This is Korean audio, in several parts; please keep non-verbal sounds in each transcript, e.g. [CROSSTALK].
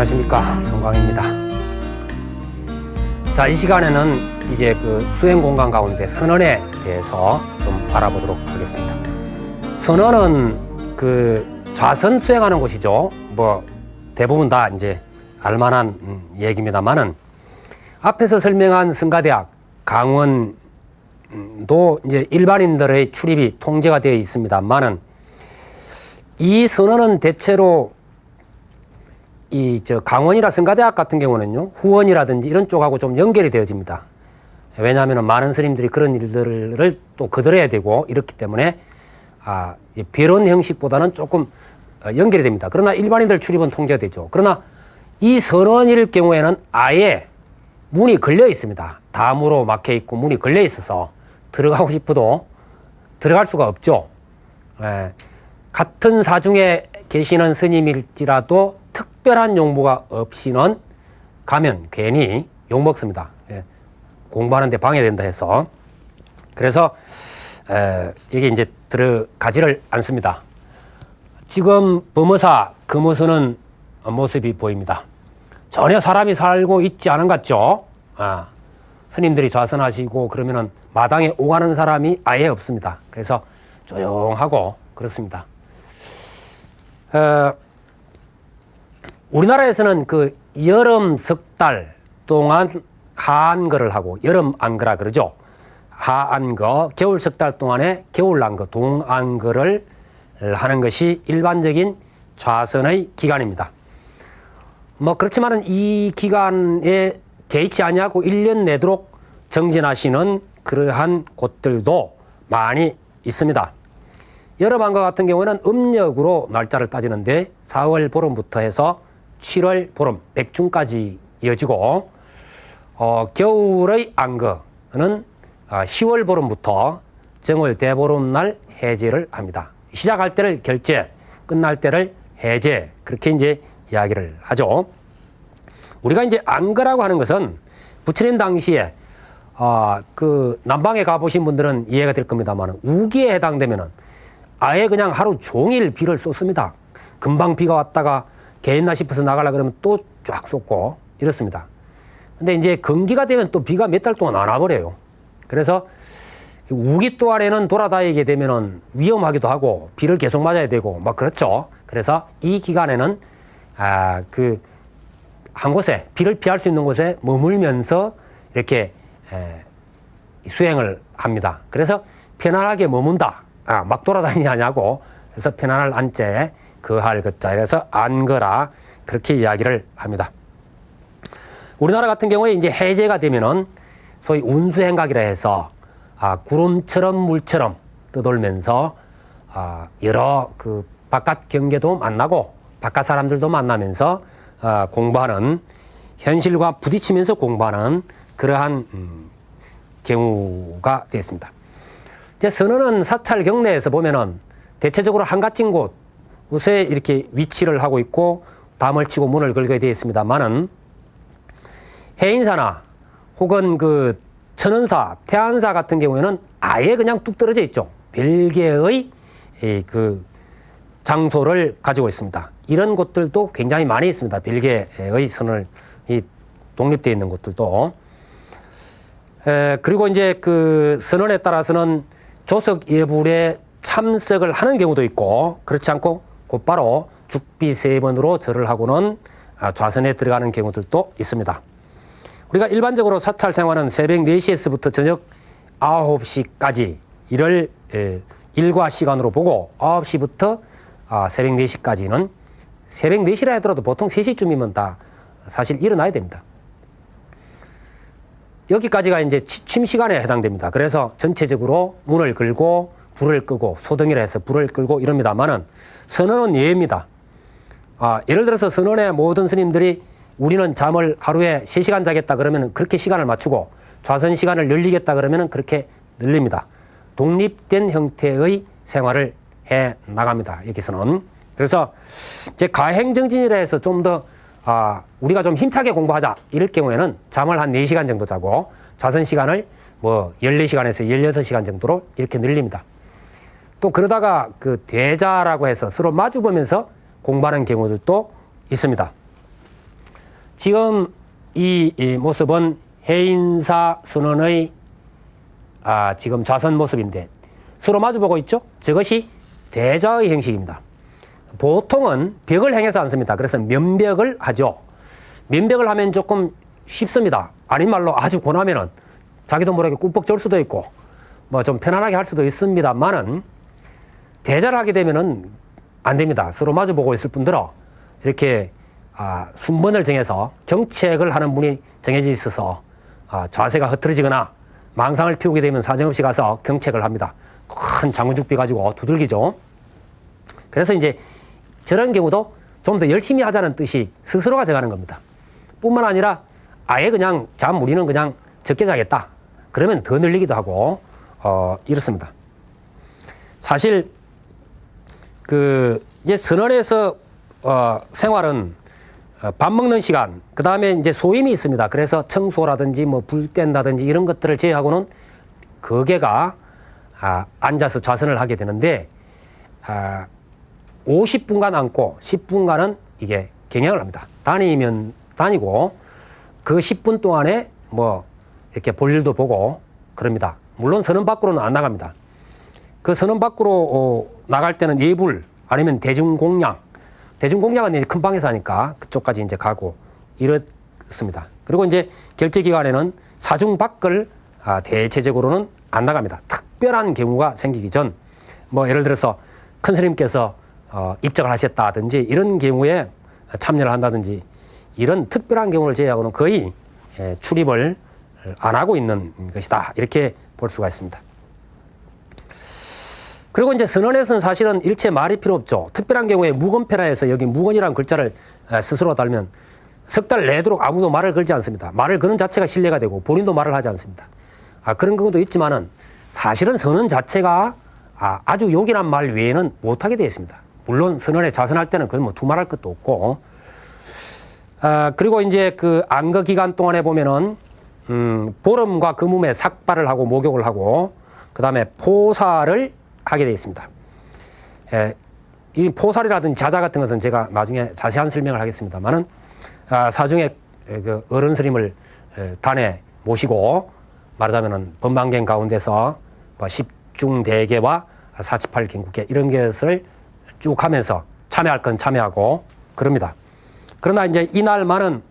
안녕하십니까 성광입니다. 자, 이 시간에는 이제 그 수행 공간 가운데 선언에 대해서 좀 알아보도록 하겠습니다. 선언은 그 좌선 수행하는 곳이죠. 뭐 대부분 다 이제 알만한 음, 얘기입니다만은 앞에서 설명한 성가대학 강원도 이제 일반인들의 출입이 통제가 되어 있습니다만은 이 선언은 대체로 이 저 강원이라 성가대학 같은 경우는요 후원이라든지 이런 쪽하고 좀 연결이 되어집니다. 왜냐하면 많은 스님들이 그런 일들을 또 거들어야 되고 이렇기 때문에 아이 배론 형식보다는 조금 어, 연결이 됩니다. 그러나 일반인들 출입은 통제되죠. 그러나 이 선원일 경우에는 아예 문이 걸려 있습니다. 담으로 막혀 있고 문이 걸려 있어서 들어가고 싶어도 들어갈 수가 없죠. 예. 같은 사중에 계시는 스님일지라도 특별한 용무가 없이는 가면 괜히 욕먹습니다. 예. 공부하는데 방해된다 해서. 그래서 에, 이게 이제 들어가지를 않습니다. 지금 범어사 금호선은 모습이 보입니다. 전혀 사람이 살고 있지 않은 것 같죠? 아, 스님들이 좌선하시고 그러면은 마당에 오가는 사람이 아예 없습니다. 그래서 조용하고 그렇습니다. 어, 우리나라에서는 그 여름 석 달 동안 하안거를 하고 여름 안거라 그러죠. 하안거, 겨울 석 달 동안에 겨울 안거, 동안거를 하는 것이 일반적인 좌선의 기간입니다. 뭐 그렇지만은 이 기간에 개의치 아니하고 1년 내도록 정진하시는 그러한 곳들도 많이 있습니다. 여름 안거 같은 경우는 음력으로 날짜를 따지는데 4월 보름부터 해서 7월 보름, 백중까지 이어지고 어, 겨울의 안거는 10월 보름부터 정월 대보름날 해제를 합니다. 시작할 때를 결제, 끝날 때를 해제 그렇게 이제 이야기를 하죠. 우리가 이제 안거라고 하는 것은 부처님 당시에 아, 그 남방에 가보신 분들은 이해가 될 겁니다만 우기에 해당되면은 아예 그냥 하루 종일 비를 쏟습니다. 금방 비가 왔다가 개있나 싶어서 나가려 그러면 또 쫙 쏟고 이렇습니다. 근데 이제 건기가 되면 또 비가 몇 달 동안 안 와버려요. 그래서 우기 또 아래는 돌아다니게 되면은 위험하기도 하고 비를 계속 맞아야 되고 막 그렇죠. 그래서 이 기간에는 아, 그 한 곳에 비를 피할 수 있는 곳에 머물면서 이렇게 에, 수행을 합니다. 그래서 편안하게 머문다. 아, 막 돌아다니냐고. 그래서 편안할 안째 거할 것자. 그래서 안거라. 그렇게 이야기를 합니다. 우리나라 같은 경우에 이제 해제가 되면은 소위 운수행각이라 해서 아, 구름처럼 물처럼 떠돌면서 아, 여러 그 바깥 경계도 만나고 바깥 사람들도 만나면서 아, 공부하는 현실과 부딪히면서 공부하는 그러한 음, 경우가 되었습니다. 이제 선언은 사찰 경내에서 보면은 대체적으로 한가진 곳 에 이렇게 위치를 하고 있고 담을 치고 문을 걸게 되어 있습니다만은 해인사나 혹은 그 천은사, 태안사 같은 경우에는 아예 그냥 뚝 떨어져 있죠. 별개의 그 장소를 가지고 있습니다. 이런 곳들도 굉장히 많이 있습니다. 별개의 선을 이 독립되어 있는 곳들도. 에, 그리고 이제 그 선언에 따라서는 조석 예불에 참석을 하는 경우도 있고 그렇지 않고 곧바로 죽비 세 번으로 절을 하고는 아, 좌선에 들어가는 경우들도 있습니다. 우리가 일반적으로 사찰 생활은 새벽 4시에서부터 저녁 9시까지 이를 일과 시간으로 보고 9시부터 아, 새벽 4시까지는 새벽 4시라 하더라도 보통 3시쯤이면 다 사실 일어나야 됩니다. 여기까지가 이제 취침 시간에 해당됩니다. 그래서 전체적으로 문을 걸고 불을 끄고 소등이라 해서 불을 끌고 이럽니다만은 선언은 예입니다. 아, 예를 들어서 선언에 모든 스님들이 우리는 잠을 하루에 3시간 자겠다 그러면 그렇게 시간을 맞추고 좌선 시간을 늘리겠다 그러면 그렇게 늘립니다. 독립된 형태의 생활을 해 나갑니다. 여기서는. 그래서 이제 가행정진이라 해서 좀 더 아, 우리가 좀 힘차게 공부하자 이럴 경우에는 잠을 한 4시간 정도 자고 좌선 시간을 뭐 14시간에서 16시간 정도로 이렇게 늘립니다. 또 그러다가 그 대자라고 해서 서로 마주 보면서 공부하는 경우들도 있습니다. 지금 이, 이 모습은 해인사 선언의 아, 지금 좌선 모습인데 서로 마주보고 있죠? 저것이 대자의 형식입니다. 보통은 벽을 행해서 않습니다. 그래서 면벽을 하죠. 면벽을 하면 조금 쉽습니다. 아닌 말로 아주 고나면은 자기도 모르게 꾹뻑 졸 수도 있고 뭐 좀 편안하게 할 수도 있습니다만은 대자를 하게 되면은 안 됩니다. 서로 마주 보고 있을 뿐더러 이렇게 아, 순번을 정해서 경책을 하는 분이 정해져 있어서 아, 자세가 흐트러지거나 망상을 피우게 되면 사정없이 가서 경책을 합니다. 큰 장군죽비 가지고 두들기죠. 그래서 이제 저런 경우도 좀 더 열심히 하자는 뜻이 스스로가 정하는 겁니다. 뿐만 아니라 아예 그냥 잠 우리는 그냥 적게 자겠다. 그러면 더 늘리기도 하고 어, 이렇습니다. 사실 그 이제 선언에서 어, 생활은 어, 밥 먹는 시간, 그 다음에 이제 소임이 있습니다. 그래서 청소라든지 뭐 불 뗀다든지 이런 것들을 제외하고는 거개가 아, 앉아서 좌선을 하게 되는데 아, 50분간 앉고 10분간은 이게 경영을 합니다. 다니면 다니고 그 10분 동안에 뭐 이렇게 볼 일도 보고 그럽니다. 물론 선언 밖으로는 안 나갑니다. 그 선언 밖으로 어, 나갈 때는 예불 아니면 대중공양 대중공양은 이제 큰 방에서 하니까 그쪽까지 이제 가고 이렇습니다. 그리고 이제 결제 기간에는 사중 밖을 아, 대체적으로는 안 나갑니다. 특별한 경우가 생기기 전 뭐 예를 들어서 큰 스님께서 어, 입적을 하셨다든지 이런 경우에 참여를 한다든지 이런 특별한 경우를 제외하고는 거의 예, 출입을 안 하고 있는 것이다 이렇게 볼 수가 있습니다. 그리고 이제 선언에서는 사실은 일체 말이 필요 없죠. 특별한 경우에 무건패라해서 여기 무건이라는 글자를 에, 스스로 달면 석 달 내도록 아무도 말을 걸지 않습니다. 말을 거는 자체가 신뢰가 되고 본인도 말을 하지 않습니다. 아, 그런 경우도 있지만은 사실은 선언 자체가 아, 아주 요긴한 말 외에는 못하게 되어 있습니다. 물론 선언에 자선할 때는 그건 뭐 두말할 것도 없고 아, 그리고 이제 그 안거 기간 동안에 보면은 음, 보름과 금음에 삭발을 하고 목욕을 하고 그다음에 포사를 하게 되어 있습니다. 에, 이 포살이라든지 자자 같은 것은 제가 나중에 자세한 설명을 하겠습니다만은 아, 사중에 에, 그 어른 스님을 에, 단에 모시고 말하자면은 법망경 가운데서 뭐 십중대계와 사치팔 경국계 이런 것을 쭉 하면서 참여할 건 참여하고 그럽니다. 그러나 이제 이날만은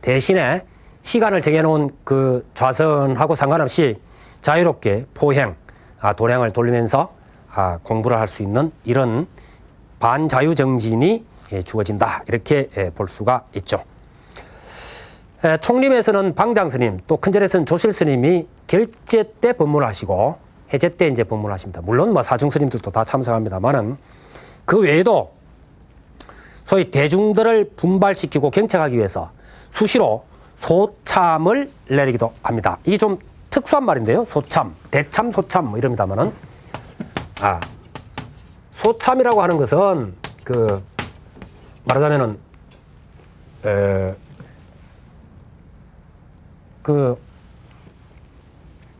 대신에 시간을 정해놓은 그 좌선하고 상관없이 자유롭게 포행, 아, 도량을 돌리면서 아, 공부를 할 수 있는 이런 반자유 정진이 예, 주어진다 이렇게 예, 볼 수가 있죠. 에, 총림에서는 방장 스님, 또 큰절에서는 조실 스님이 결제 때 법문을 하시고 해제 때 이제 법문을 하십니다. 물론 뭐 사중 스님들도 다 참석합니다만은 그 외에도 소위 대중들을 분발시키고 경책하기 위해서 수시로 소참을 내리기도 합니다. 이게 좀 특수한 말인데요. 소참, 대참, 소참 뭐 이럽니다만은 아 소참이라고 하는 것은 그 말하자면은 에, 그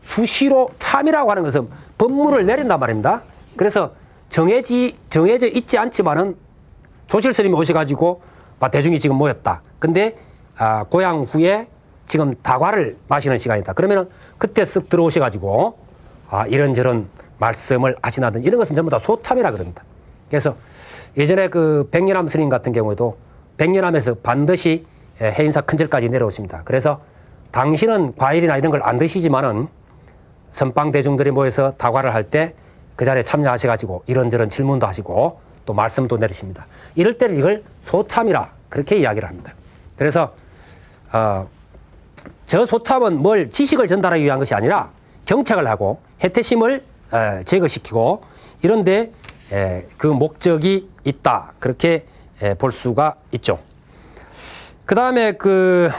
수시로 참이라고 하는 것은 법문을 내린단 말입니다. 그래서 정해지 정해져 있지 않지만은 조실 스님이 오셔가지고 막 대중이 지금 모였다. 근데 아, 고향 후에 지금 다과를 마시는 시간이다. 그러면은 그때 쓱 들어오셔가지고 아, 이런저런 말씀을 하시나든 이런 것은 전부 다 소참이라 그럽니다. 그래서 예전에 그 백년암 스님 같은 경우에도 백년암에서 반드시 예, 해인사 큰절까지 내려오십니다. 그래서 당신은 과일이나 이런 걸 안 드시지만은 선방 대중들이 모여서 다과를 할 때 그 자리에 참여하셔가지고 이런저런 질문도 하시고 또 말씀도 내리십니다. 이럴 때는 이걸 소참이라 그렇게 이야기를 합니다. 그래서 어, 저 소참은 뭘 지식을 전달하기 위한 것이 아니라 경책을 하고 해태심을 에, 제거시키고 이런데 에, 그 목적이 있다 그렇게 에, 볼 수가 있죠. 그 다음에 그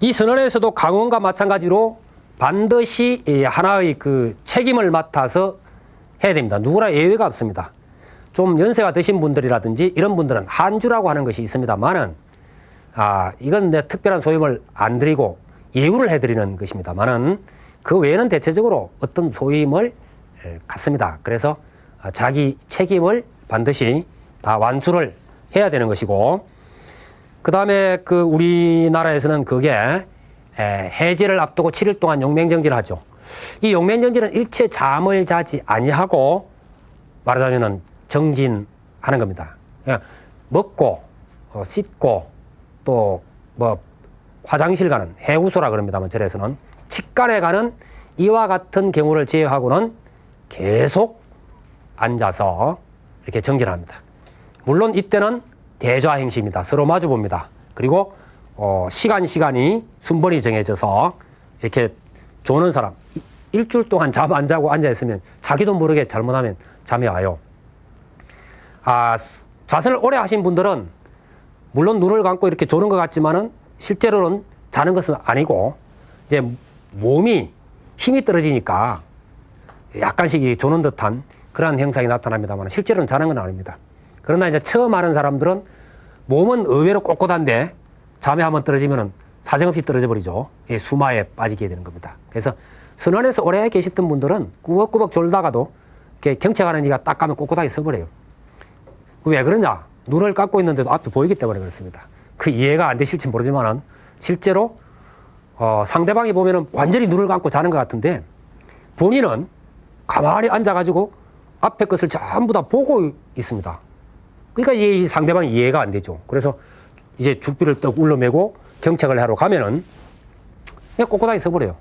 이 선언에서도 강원과 마찬가지로 반드시 이 하나의 그 책임을 맡아서 해야 됩니다. 누구나 예외가 없습니다. 좀 연세가 드신 분들이라든지 이런 분들은 한주라고 하는 것이 있습니다만은 아 이건 내 특별한 소임을 안 드리고 예우를 해드리는 것입니다만은 그 외에는 대체적으로 어떤 소임을 에, 갖습니다. 그래서 아, 자기 책임을 반드시 다 완수를 해야 되는 것이고 그 다음에 그 우리나라에서는 그게 에, 해제를 앞두고 7일 동안 용맹정지를 하죠. 이 용맹정지는 일체 잠을 자지 아니하고 말하자면은 정진하는 겁니다. 먹고 어, 씻고 또 뭐 화장실 가는 해우소라 그럽니다만 절에서는 치간에 가는 이와 같은 경우를 제외하고는 계속 앉아서 이렇게 정진합니다. 물론 이때는 대좌 행시입니다. 서로 마주 봅니다. 그리고 어, 시간 시간이 순번이 정해져서 이렇게 조는 사람 이- 일주일 동안 잠 안 자고 앉아 있으면 자기도 모르게 잘못하면 잠이 와요. 아 자선을 오래 하신 분들은 물론 눈을 감고 이렇게 조는 것 같지만은 실제로는 자는 것은 아니고 이제 몸이 힘이 떨어지니까 약간씩 이 조는 듯한 그러한 현상이 나타납니다만 실제로는 자는 건 아닙니다. 그러나 이제 처음 하는 사람들은 몸은 의외로 꼿꼿한데 잠에 한번 떨어지면은 사정없이 떨어져 버리죠. 이 수마에 빠지게 되는 겁니다. 그래서 선원에서 오래 계셨던 분들은 꾸벅꾸벅 졸다가도 이렇게 경찰하는 이가 딱 가면 꼿꼿하게 서버려요. 그왜 그러냐? 눈을 감고 있는데도 앞이 보이기 때문에 그렇습니다. 그 이해가 안 되실지 모르지만은 실제로 어, 상대방이 보면은 완전히 눈을 감고 자는 것 같은데 본인은 가만히 앉아가지고 앞에 것을 전부 다 보고 있습니다. 그러니까 이 상대방이 이해가 안 되죠. 그래서 이제 죽비를 떡 울러매고 경책을 하러 가면은 그냥 꼿꼿하게 서버려요.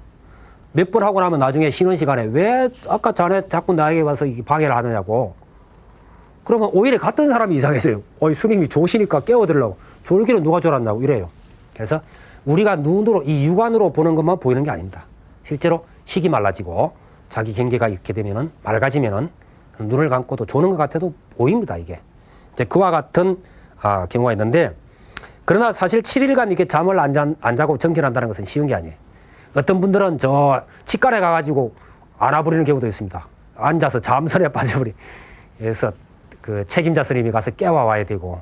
몇 번 하고 나면 나중에 쉬는 시간에 왜 아까 전에 자꾸 나에게 와서 이 방해를 하느냐고. 그러면 오히려 같은 사람이 이상해서요. 어이 스님이 조시니까 깨워드리려고. 졸기는 누가 졸았냐고 이래요. 그래서 우리가 눈으로 이 육안으로 보는 것만 보이는 게 아닙니다. 실제로 식이 말라지고 자기 경계가 이렇게 되면은 맑아지면은 눈을 감고도 조는 것 같아도 보입니다 이게. 이제 그와 같은 아, 경우가 있는데 그러나 사실 7일간 이렇게 잠을 안, 잔, 안 자고 정진한다는 것은 쉬운 게 아니에요. 어떤 분들은 저 치과에 가가지고 알아버리는 경우도 있습니다. 앉아서 잠선에 [LAUGHS] 빠져버리. 그래서 그 책임자 스님이 가서 깨워 와야 되고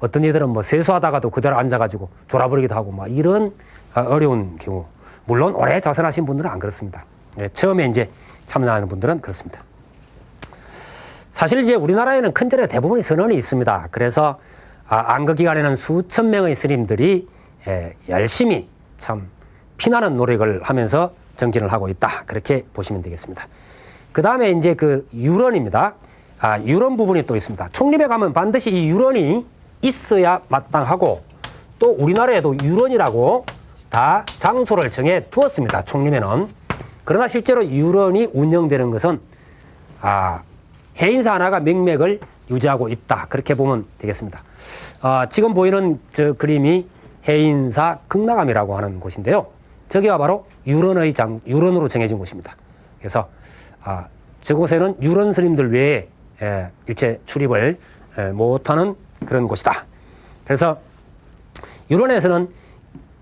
어떤 이들은 뭐 세수하다가도 그대로 앉아가지고 졸아버리기도 하고 막 이런 어, 어려운 경우. 물론 오래 자선하신 분들은 안 그렇습니다. 예, 처음에 이제 참여하는 분들은 그렇습니다. 사실 이제 우리나라에는 큰 절에 대부분이 선언이 있습니다. 그래서 아, 안거 기간에는 수천 명의 스님들이 예, 열심히 참 피나는 노력을 하면서 정진을 하고 있다. 그렇게 보시면 되겠습니다. 그 다음에 이제 그 유런입니다. 아, 유런 부분이 또 있습니다. 총립에 가면 반드시 이 유런이 있어야 마땅하고 또 우리나라에도 유런이라고 다 장소를 정해 두었습니다. 총림에는. 그러나 실제로 유런이 운영되는 것은 아, 해인사 하나가 맥맥을 유지하고 있다. 그렇게 보면 되겠습니다. 아, 지금 보이는 저 그림이 해인사 극락암이라고 하는 곳인데요. 저기가 바로 유런의 장, 유런으로 정해진 곳입니다. 그래서 아, 저곳에는 유런 스님들 외에 에, 일체 출입을 에, 못하는 그런 곳이다. 그래서 유런에서는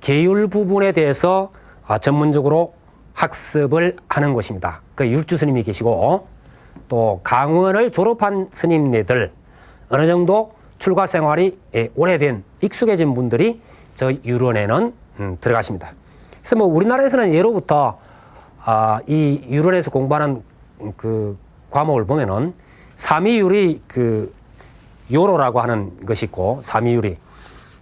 계율 부분에 대해서 아, 전문적으로 학습을 하는 곳입니다. 그 율주 스님이 계시고 또 강원을 졸업한 스님네들 어느 정도 출가 생활이 예, 오래된 익숙해진 분들이 저 유론에는 음, 들어가십니다. 그래서 뭐 우리나라에서는 예로부터 아, 이 유론에서 공부하는 음, 그 과목을 보면은 삼이율이 그 요로라고 하는 것이 있고 삼이율이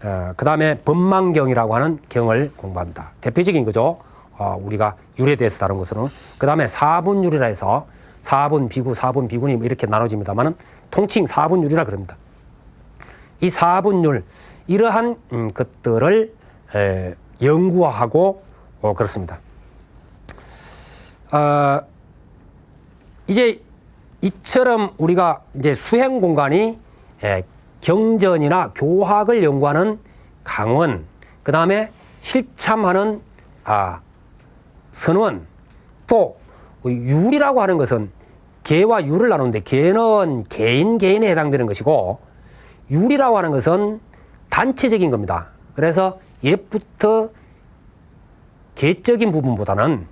어, 그 다음에 법망경이라고 하는 경을 공부합니다. 대표적인 거죠. 어, 우리가 율에 대해서 다룬 것은 그 다음에 사분율이라 해서 사분 비구, 사분 비군이 뭐 이렇게 나눠집니다만은 통칭 사분율이라 그럽니다. 이 사분율 이러한 음, 것들을 에, 연구하고 어, 그렇습니다. 어, 이제 이처럼 우리가 이제 수행 공간이 예, 경전이나 교학을 연구하는 강원, 그 다음에 실참하는 아, 선원, 또 율이라고 하는 것은 개와 율을 나누는데 개는 개인 개인에 해당되는 것이고 율이라고 하는 것은 단체적인 겁니다. 그래서 옛부터 개적인 부분보다는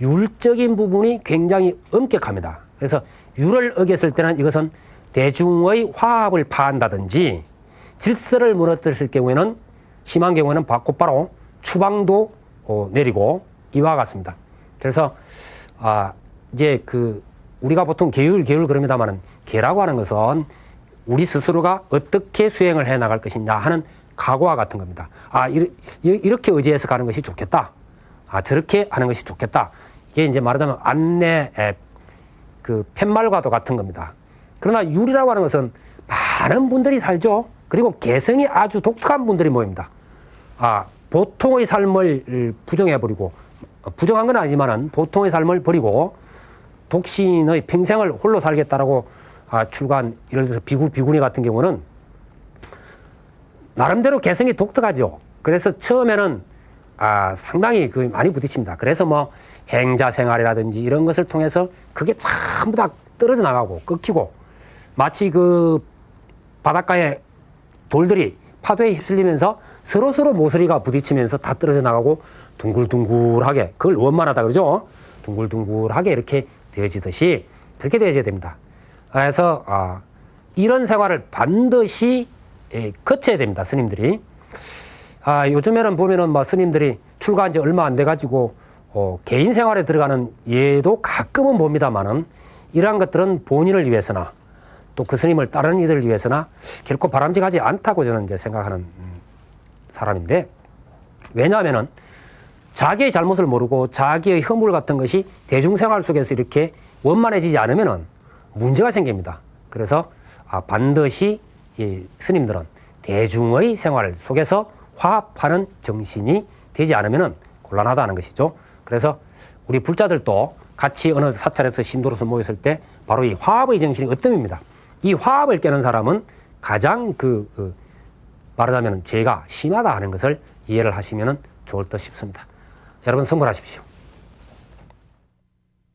율적인 부분이 굉장히 엄격합니다. 그래서 율을 어겼을 때는 이것은 대중의 화합을 파한다든지 질서를 무너뜨렸을 경우에는 심한 경우에는 곧바로 추방도 어, 내리고 이와 같습니다. 그래서 아 이제 그 우리가 보통 계율 계율 그럽니다만은 계라고 하는 것은 우리 스스로가 어떻게 수행을 해 나갈 것이냐 하는 각오와 같은 겁니다. 아, 이르- 이- 이렇게 의지해서 가는 것이 좋겠다. 아, 저렇게 하는 것이 좋겠다. 이게 이제 말하자면 안내 에, 그 팻말과도 같은 겁니다. 그러나 율이라고 하는 것은 많은 분들이 살죠. 그리고 개성이 아주 독특한 분들이 모입니다. 아, 보통의 삶을 부정해버리고, 어, 부정한 건 아니지만은 보통의 삶을 버리고 독신의 평생을 홀로 살겠다라고 아, 출간, 예를 들어서 비구, 비구니 같은 경우는 나름대로 개성이 독특하죠. 그래서 처음에는 아, 상당히 그 많이 부딪힙니다. 그래서 뭐 행자 생활이라든지 이런 것을 통해서 그게 전부 다 떨어져 나가고 끊기고 마치 그 바닷가에 돌들이 파도에 휩쓸리면서 서로 서로 모서리가 부딪히면서 다 떨어져 나가고 둥글둥글하게 그걸 원만하다 그러죠. 둥글둥글하게 이렇게 되어지듯이 그렇게 되어져야 됩니다. 그래서 아, 이런 생활을 반드시 예, 거쳐야 됩니다. 스님들이. 아, 요즘에는 보면은 뭐 스님들이 출가한 지 얼마 안 돼 가지고 어, 개인 생활에 들어가는 예도 가끔은 봅니다만은 이러한 것들은 본인을 위해서나 또 그 스님을 따르는 이들을 위해서나 결코 바람직하지 않다고 저는 이제 생각하는 음, 사람인데 왜냐하면은 자기의 잘못을 모르고 자기의 허물 같은 것이 대중생활 속에서 이렇게 원만해지지 않으면은 문제가 생깁니다. 그래서 아, 반드시 이 스님들은 대중의 생활 속에서 화합하는 정신이 되지 않으면은 곤란하다는 것이죠. 그래서 우리 불자들도 같이 어느 사찰에서 신도로서 모였을 때 바로 이 화합의 정신이 어뜸입니다. 이 화합을 깨는 사람은 가장 그, 그 말하자면 죄가 심하다 하는 것을 이해를 하시면 좋을 듯 싶습니다. 여러분 성불하십시오.